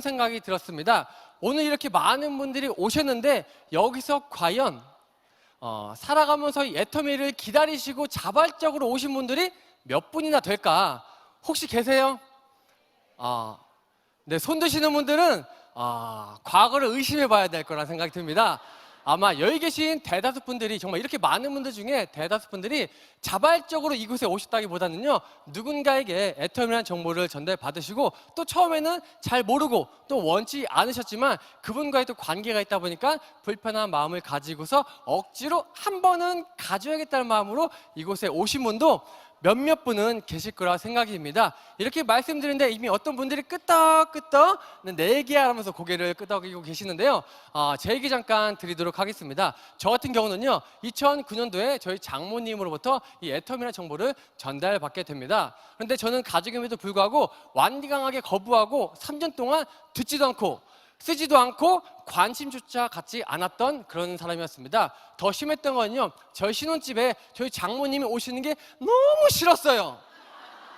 생각이 들었습니다. 오늘 이렇게 많은 분들이 오셨는데 여기서 과연 어, 살아가면서 이 애터미를 기다리시고 자발적으로 오신 분들이 몇 분이나 될까? 혹시 계세요? 아, 네, 손 드시는 분들은 아, 과거를 의심해 봐야 될 거라 생각이 듭니다. 아마 여기 계신 대다수 분들이 정말 이렇게 많은 분들 중에 대다수 분들이 자발적으로 이곳에 오셨다기보다는요 누군가에게 애터미라는 정보를 전달 받으시고 또 처음에는 잘 모르고 또 원치 않으셨지만 그분과의 또 관계가 있다 보니까 불편한 마음을 가지고서 억지로 한 번은 가져야겠다는 마음으로 이곳에 오신 분도 몇몇 분은 계실 거라 생각이 듭니다. 이렇게 말씀드리는데 이미 어떤 분들이 끄떡끄떡 내 얘기하면서 고개를 끄덕이고 계시는데요. 아, 제 얘기 잠깐 드리도록 하겠습니다. 저 같은 경우는요, 2009년도에 저희 장모님으로부터 이 애텀이라는 정보를 전달받게 됩니다. 그런데 저는 가족임에도 불구하고 완강하게 거부하고 3년 동안 듣지도 않고 쓰지도 않고 관심조차 갖지 않았던 그런 사람이었습니다. 더 심했던 건요, 저희 신혼집에 저희 장모님이 오시는 게 너무 싫었어요.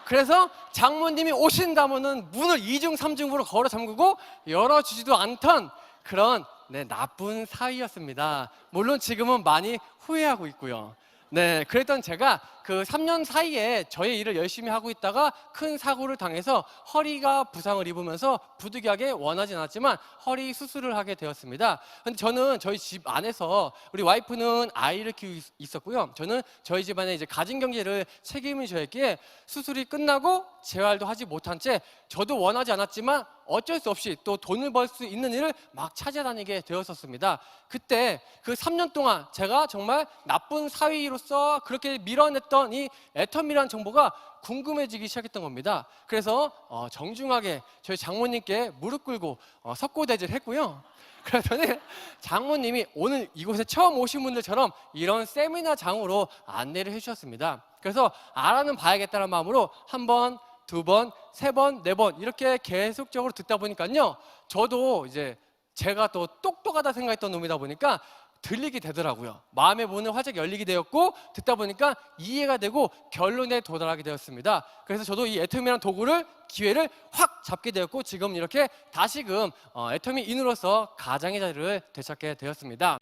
그래서 장모님이 오신다면은 문을 이중삼중으로 걸어 잠그고 열어주지도 않던 그런 네, 나쁜 사위였습니다. 물론 지금은 많이 후회하고 있고요. 네, 그랬던 제가 그 3년 사이에 저의 일을 열심히 하고 있다가 큰 사고를 당해서 허리가 부상을 입으면서 부득이하게 원하지 않았지만 허리 수술을 하게 되었습니다. 근데 저는 저희 집 안에서 우리 와이프는 아이를 키우고 있- 있었고요. 저는 저희 집안의 이제 가진 경제를 책임을 져야기에 수술이 끝나고 재활도 하지 못한 채 저도 원하지 않았지만 어쩔 수 없이 또 돈을 벌 수 있는 일을 막 찾아다니게 되었었습니다. 그때 그 3년 동안 제가 정말 나쁜 사위로서 그렇게 밀어냈던 이 애텀이라는 정보가 궁금해지기 시작했던 겁니다. 그래서 어, 정중하게 저희 장모님께 무릎 꿇고 어, 석고대질 했고요. 그랬더니 장모님이 오늘 이곳에 처음 오신 분들처럼 이런 세미나 장으로 안내를 해주셨습니다. 그래서 알아는 봐야겠다는 마음으로 한 번, 두 번, 세 번, 네 번 이렇게 계속적으로 듣다 보니까요. 저도 이제 제가 또 똑똑하다 생각했던 놈이다 보니까 들리게 되더라고요. 마음의 문은 활짝 열리게 되었고 듣다 보니까 이해가 되고 결론에 도달하게 되었습니다. 그래서 저도 이 애터미라는 도구를 기회를 확 잡게 되었고 지금 이렇게 다시금 어, 애터미 인으로서 가장의 자리를 되찾게 되었습니다.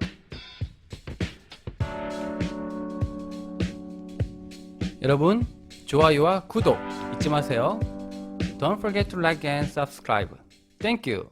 여러분 좋아요와 구독 잊지 마세요. Don't forget to like and subscribe. Thank you.